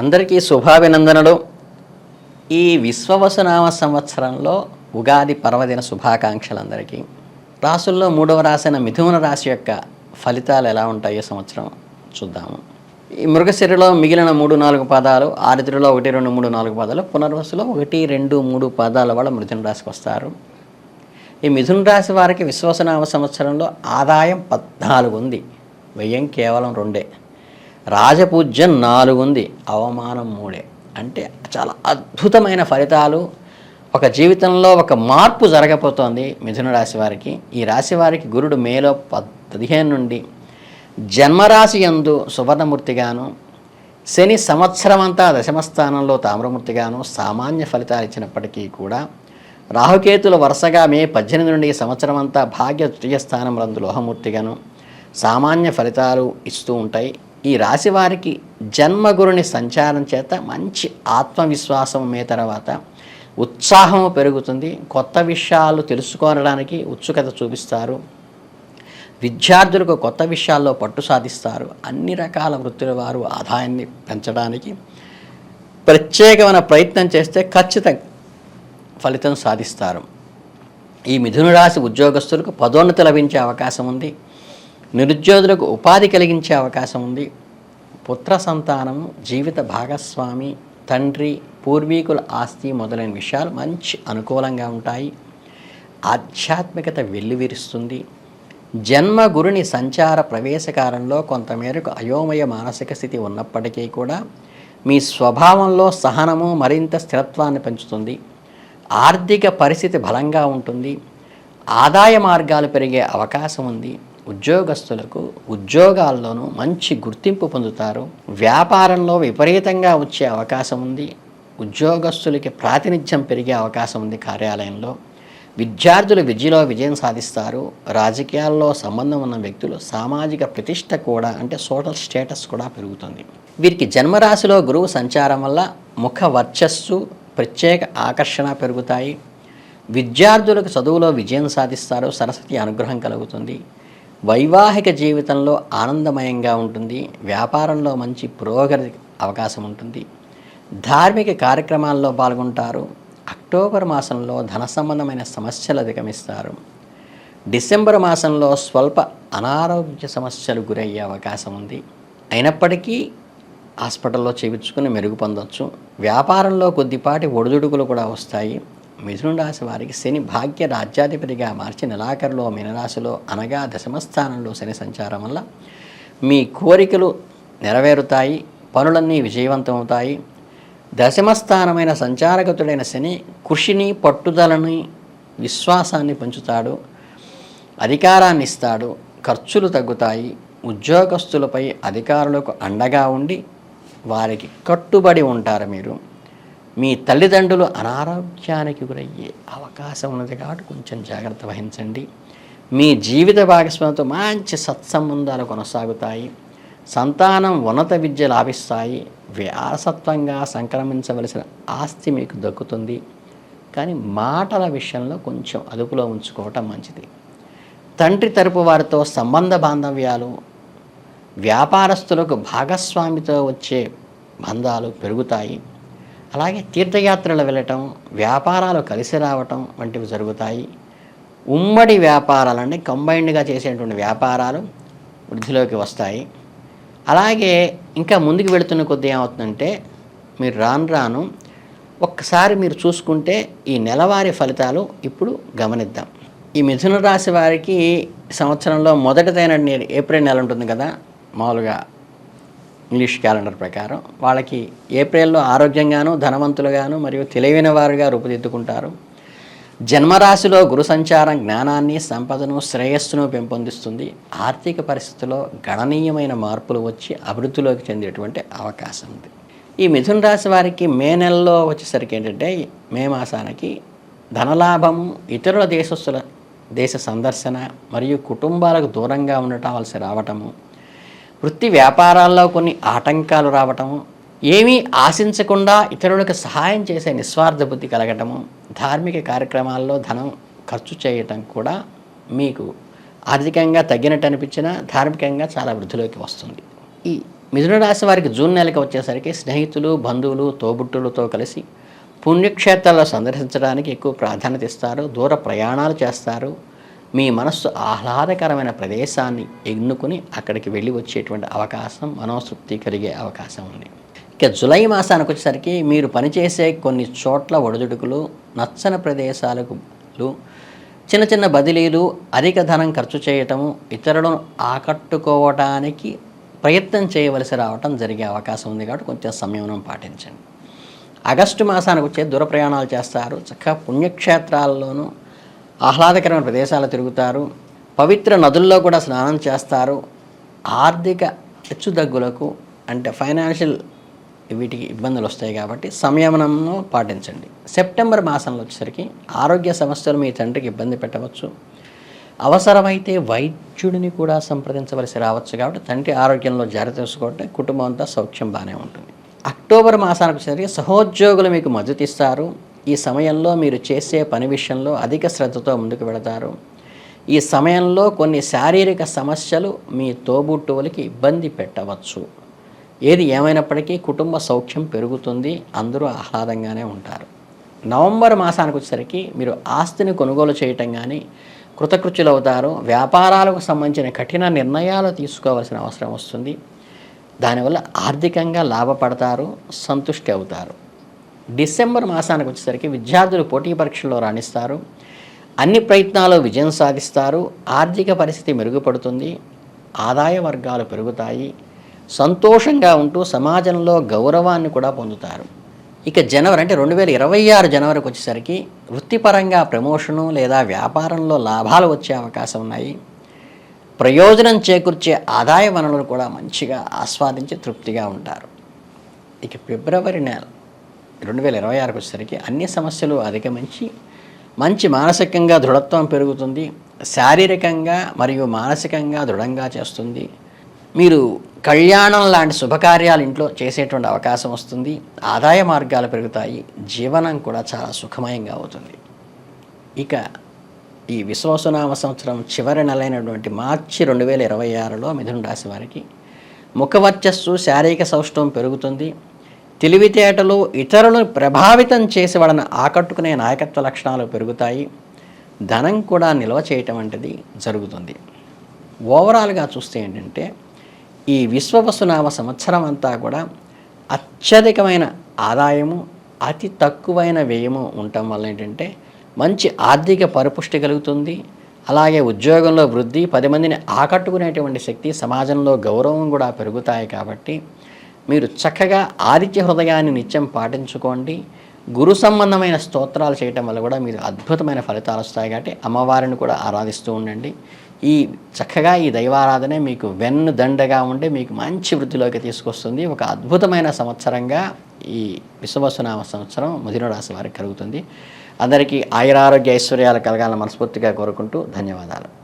అందరికీ శుభాభినందనలు. ఈ విశ్వవసునామ సంవత్సరంలో ఉగాది పర్వదిన శుభాకాంక్షలు అందరికీ రాసుల్లో మూడవ రాసిన మిథున రాశి యొక్క ఫలితాలు ఎలా ఉంటాయో సంవత్సరం చూద్దాము. ఈ మృగశిరలో మిగిలిన మూడు నాలుగు పదాలు ఆరిద్రలో ఒకటి రెండు మూడు నాలుగు పదాలు పునర్వసులో ఒకటి రెండు మూడు పదాల వాళ్ళ మిథున రాశికి వస్తారు. ఈ మిథున రాశి వారికి విశ్వసనామ సంవత్సరంలో ఆదాయం పద్నాలుగు ఉంది. వ్యయం కేవలం రెండే. రాజపూజ్యం నాలుగు ఉంది అవమానం మూడే. అంటే చాలా అద్భుతమైన ఫలితాలు. ఒక జీవితంలో ఒక మార్పు జరగబోతోంది మిథున రాశి వారికి. ఈ రాశి వారికి గురుడు మేలో పద్ పదిహేను నుండి జన్మరాశి యందు సువర్ణమూర్తిగాను శని సంవత్సరం అంతా దశమస్థానంలో తామ్రమూర్తిగాను సామాన్య ఫలితాలు ఇచ్చినప్పటికీ కూడా రాహుకేతులు వరుసగా మే పద్దెనిమిది నుండి సంవత్సరం అంతా భాగ్య తృతీయ స్థానం రందు లోహమూర్తిగాను సామాన్య ఫలితాలు ఇస్తూ ఉంటాయి. ఈ రాశి వారికి జన్మగురుని సంచారం చేత మంచి ఆత్మవిశ్వాసం మే తర్వాత ఉత్సాహం పెరుగుతుంది. కొత్త విషయాలు తెలుసుకోవడానికి ఉత్సుకత చూపిస్తారు. విద్యార్థులకు కొత్త విషయాల్లో పట్టు సాధిస్తారు. అన్ని రకాల వృత్తుల వారు ఆదాయాన్ని పెంచడానికి ప్రత్యేకమైన ప్రయత్నం చేస్తే ఖచ్చితంగా ఫలితం సాధిస్తారు. ఈ మిథున రాశి ఉద్యోగస్తులకు పదోన్నతి లభించే అవకాశం ఉంది. నిరుద్యోగులకు ఉపాధి కలిగించే అవకాశం ఉంది. పుత్ర సంతానం జీవిత భాగస్వామి తండ్రి పూర్వీకుల ఆస్తి మొదలైన విషయాలు మంచి అనుకూలంగా ఉంటాయి. ఆధ్యాత్మికత వెల్లువిరుస్తుంది. జన్మ గురుని సంచార ప్రవేశకాలంలో కొంతమేరకు అయోమయ మానసిక స్థితి ఉన్నప్పటికీ కూడా మీ స్వభావంలో సహనము మరింత స్థిరత్వాన్ని పెంచుతుంది. ఆర్థిక పరిస్థితి బలంగా ఉంటుంది. ఆదాయ మార్గాలు పెరిగే అవకాశం ఉంది. ఉద్యోగస్తులకు ఉద్యోగాల్లోనూ మంచి గుర్తింపు పొందుతారు. వ్యాపారంలో విపరీతంగా వచ్చే అవకాశం ఉంది. ఉద్యోగస్తులకి ప్రాతినిధ్యం పెరిగే అవకాశం ఉంది కార్యాలయంలో. విద్యార్థులు విద్యలో విజయం సాధిస్తారు. రాజకీయాల్లో సంబంధం ఉన్న వ్యక్తులు సామాజిక ప్రతిష్ట కూడా అంటే సోషల్ స్టేటస్ కూడా పెరుగుతుంది. వీరికి జన్మరాశిలో గురువు సంచారం వల్ల ముఖ వర్చస్సు ప్రత్యేక ఆకర్షణ పెరుగుతాయి. విద్యార్థులకు చదువులో విజయం సాధిస్తారు. సరస్వతి అనుగ్రహం కలుగుతుంది. వైవాహిక జీవితంలో ఆనందమయంగా ఉంటుంది. వ్యాపారంలో మంచి పురోగతి అవకాశం ఉంటుంది. ధార్మిక కార్యక్రమాల్లో పాల్గొంటారు. అక్టోబర్ మాసంలో ధన సంబంధమైన సమస్యలు అధిగమిస్తారు. డిసెంబర్ మాసంలో స్వల్ప అనారోగ్య సమస్యలు గురయ్యే అవకాశం ఉంది. అయినప్పటికీ హాస్పిటల్లో చేయించుకుని మెరుగు పొందొచ్చు. వ్యాపారంలో కొద్దిపాటి ఒడిదుడుకులు కూడా వస్తాయి. మిథున రాశి వారికి శని భాగ్య రాజ్యాధిపతిగా మార్చి నెలాఖరులో మీనరాశిలో అనగా దశమస్థానంలో శని సంచారం వల్ల మీ కోరికలు నెరవేరుతాయి పనులన్నీ విజయవంతమవుతాయి. దశమస్థానమైన సంచారగతుడైన శని కృషిని పట్టుదలని విశ్వాసాన్ని పెంచుతాడు అధికారాన్ని ఇస్తాడు ఖర్చులు తగ్గుతాయి ఉద్యోగస్తులపై అధికారులకు అండగా ఉండి వారికి కట్టుబడి ఉంటారు మీరు. మీ తల్లిదండ్రులు అనారోగ్యానికి గురయ్యే అవకాశం ఉన్నది కాబట్టి కొంచెం జాగ్రత్త వహించండి. మీ జీవిత భాగస్వామితో మంచి సత్సంబంధాలు కొనసాగుతాయి. సంతానం ఉన్నత విద్య లాభిస్తాయి. వ్యాసత్వంగా సంక్రమించవలసిన ఆస్తి మీకు దక్కుతుంది. కానీ మాటల విషయంలో కొంచెం అదుపులో ఉంచుకోవటం మంచిది. తండ్రి తరపు వారితో సంబంధ బాంధవ్యాలు వ్యాపారస్తులకు భాగస్వామితో వచ్చే బంధాలు పెరుగుతాయి. అలాగే తీర్థయాత్రలు వెళ్ళటం వ్యాపారాలు కలిసి రావటం వంటివి జరుగుతాయి. ఉమ్మడి వ్యాపారాలన్నీ కంబైన్డ్గా చేసేటువంటి వ్యాపారాలు వృద్ధిలోకి వస్తాయి. అలాగే ఇంకా ముందుకు వెళుతున్న కొద్దీ ఏమవుతుందంటే మీరు రాను రాను ఒక్కసారి మీరు చూసుకుంటే ఈ నెలవారీ ఫలితాలు ఇప్పుడు గమనిద్దాం. ఈ మిథున రాశి వారికి సంవత్సరంలో మొదటిదైన ఏప్రిల్ నెల ఉంటుంది కదా మామూలుగా ఇంగ్లీష్ క్యాలెండర్ ప్రకారం వాళ్ళకి ఏప్రిల్లో ఆరోగ్యంగాను ధనవంతులుగాను మరియు తెలివైన వారుగా రూపుదిద్దుకుంటారు. జన్మరాశిలో గురు సంచారం జ్ఞానాన్ని సంపదను శ్రేయస్సును పెంపొందిస్తుంది. ఆర్థిక పరిస్థితిలో గణనీయమైన మార్పులు వచ్చి అభివృద్ధిలోకి చెందేటువంటి అవకాశం ఉంది. ఈ మిథున రాశి వారికి మే నెలలో వచ్చేసరికి ఏంటంటే మే మాసానికి ధనలాభము ఇతరుల దేశస్తుల దేశ సందర్శన మరియు కుటుంబాలకు దూరంగా ఉండటాల్సి రావటము వృత్తి వ్యాపారాల్లో కొన్ని ఆటంకాలు రావటము ఏమీ ఆశించకుండా ఇతరులకు సహాయం చేసే నిస్వార్థ బుద్ధి కలగటము ధార్మిక కార్యక్రమాల్లో ధనం ఖర్చు చేయటం కూడా మీకు ఆర్థికంగా తగ్గినట్టు అనిపించినా ధార్మికంగా చాలా వృద్ధిలోకి వస్తుంది. ఈ మిథున రాశి వారికి జూన్ నెలకి వచ్చేసరికి స్నేహితులు బంధువులు తోబుట్టులతో కలిసి పుణ్యక్షేత్రాలు సందర్శించడానికి ఎక్కువ ప్రాధాన్యత ఇస్తారు దూర ప్రయాణాలు చేస్తారు మీ మనస్సు ఆహ్లాదకరమైన ప్రదేశాన్ని ఎన్నుకుని అక్కడికి వెళ్ళి వచ్చేటువంటి అవకాశం మనోతృప్తి కలిగే అవకాశం ఉంది. ఇక జులై మాసానికి వచ్చేసరికి మీరు పనిచేసే కొన్ని చోట్ల ఒడిదుడుకులు నచ్చని ప్రదేశాలకు చిన్న చిన్న బదిలీలు అధిక ధనం ఖర్చు చేయటము ఇతరులను ఆకట్టుకోవటానికి ప్రయత్నం చేయవలసి రావటం జరిగే అవకాశం ఉంది కాబట్టి కొంచెం సంయమనం పాటించండి. ఆగస్టు మాసానికి వచ్చే దూర ప్రయాణాలు చేస్తారు. చక్కగా పుణ్యక్షేత్రాల్లోనూ ఆహ్లాదకరమైన ప్రదేశాలు తిరుగుతారు. పవిత్ర నదుల్లో కూడా స్నానం చేస్తారు. ఆర్థిక హెచ్చుదగ్గులకు అంటే ఫైనాన్షియల్ వీటికి ఇబ్బందులు వస్తాయి కాబట్టి సంయమనంను పాటించండి. సెప్టెంబర్ మాసంలో వచ్చేసరికి ఆరోగ్య సమస్యలు మీ తండ్రికి ఇబ్బంది పెట్టవచ్చు. అవసరమైతే వైద్యుడిని కూడా సంప్రదించవలసి రావచ్చు కాబట్టి తండ్రి ఆరోగ్యంలో జాగ్రత్త తీసుకోవడం కుటుంబం అంతా సౌఖ్యం బాగానే ఉంటుంది. అక్టోబర్ మాసానికి వచ్చేసరికి సహోద్యోగులు మీకు మద్దతు ఇస్తారు. ఈ సమయంలో మీరు చేసే పని విషయంలో అధిక శ్రద్ధతో ముందుకు వెళతారు. ఈ సమయంలో కొన్ని శారీరక సమస్యలు మీ తోబుట్టువులకి ఇబ్బంది పెట్టవచ్చు. ఏది ఏమైనప్పటికీ కుటుంబ సౌఖ్యం పెరుగుతుంది అందరూ ఆహ్లాదంగానే ఉంటారు. నవంబర్ మాసానికి వచ్చేసరికి మీరు ఆస్తిని కొనుగోలు చేయటం కానీ కృతకృత్యులు అవుతారు వ్యాపారాలకు సంబంధించిన కఠిన నిర్ణయాలు తీసుకోవాల్సిన అవసరం వస్తుంది. దానివల్ల ఆర్థికంగా లాభపడతారు సంతుష్టి అవుతారు. డిసెంబర్ మాసానికి వచ్చేసరికి విద్యార్థులు పోటీ పరీక్షల్లో రాణిస్తారు. అన్ని ప్రయత్నాలు విజయం సాధిస్తారు. ఆర్థిక పరిస్థితి మెరుగుపడుతుంది. ఆదాయ వర్గాలు పెరుగుతాయి. సంతోషంగా ఉంటూ సమాజంలో గౌరవాన్ని కూడా పొందుతారు. ఇక జనవరి అంటే రెండు వేల ఇరవై ఆరు జనవరికి వచ్చేసరికి వృత్తిపరంగా ప్రమోషను లేదా వ్యాపారంలో లాభాలు వచ్చే అవకాశం ఉన్నాయి. ప్రయోజనం చేకూర్చే ఆదాయ వనరులు కూడా మంచిగా ఆస్వాదించి తృప్తిగా ఉంటారు. ఇక ఫిబ్రవరి నెల రెండు వేల ఇరవై ఆరుకు వచ్చేసరికి అన్ని సమస్యలు అధిగమించి మంచి మానసికంగా దృఢత్వం పెరుగుతుంది శారీరకంగా మరియు మానసికంగా దృఢంగా చేస్తుంది. మీరు కళ్యాణం లాంటి శుభకార్యాలు ఇంట్లో చేసేటువంటి అవకాశం వస్తుంది ఆదాయ మార్గాలు పెరుగుతాయి జీవనం కూడా చాలా సుఖమయంగా అవుతుంది. ఇక ఈ విశ్వసునామ సంవత్సరం చివరి నెలైనటువంటి మార్చి రెండు వేల ఇరవై ఆరులో మిథున రాశి వారికి ముఖవర్చస్సు శారీరక సౌష్ఠవం పెరుగుతుంది. తెలివితేటలు ఇతరులను ప్రభావితం చేసి వాళ్ళని ఆకట్టుకునే నాయకత్వ లక్షణాలు పెరుగుతాయి. ధనం కూడా నిల్వ చేయటం వంటిది జరుగుతుంది. ఓవరాల్గా చూస్తే ఏంటంటే ఈ విశ్వవసునామ సంవత్సరం అంతా కూడా అత్యధికమైన ఆదాయము అతి తక్కువైన వ్యయము ఉండటం వల్ల ఏంటంటే మంచి ఆర్థిక పరిపుష్టి కలుగుతుంది. అలాగే ఉద్యోగంలో వృద్ధి పది మందిని ఆకట్టుకునేటువంటి శక్తి సమాజంలో గౌరవం కూడా పెరుగుతాయి కాబట్టి మీరు చక్కగా ఆదిత్య హృదయాన్ని నిత్యం పాటించుకోండి. గురు సంబంధమైన స్తోత్రాలు చేయటం వల్ల కూడా మీరు అద్భుతమైన ఫలితాలు వస్తాయి కాబట్టి అమ్మవారిని కూడా ఆరాధిస్తూ ఉండండి. ఈ చక్కగా ఈ దైవారాధనే మీకు వెన్ను దండగా ఉంటే మీకు మంచి వృద్ధిలోకి తీసుకొస్తుంది. ఒక అద్భుతమైన సంవత్సరంగా ఈ విశ్వవసునామ సంవత్సరం ముదిన రాశి వారికి కలుగుతుంది. అందరికీ ఆయురారోగ్య ఐశ్వర్యాలు కలగాలని మనస్ఫూర్తిగా కోరుకుంటూ ధన్యవాదాలు.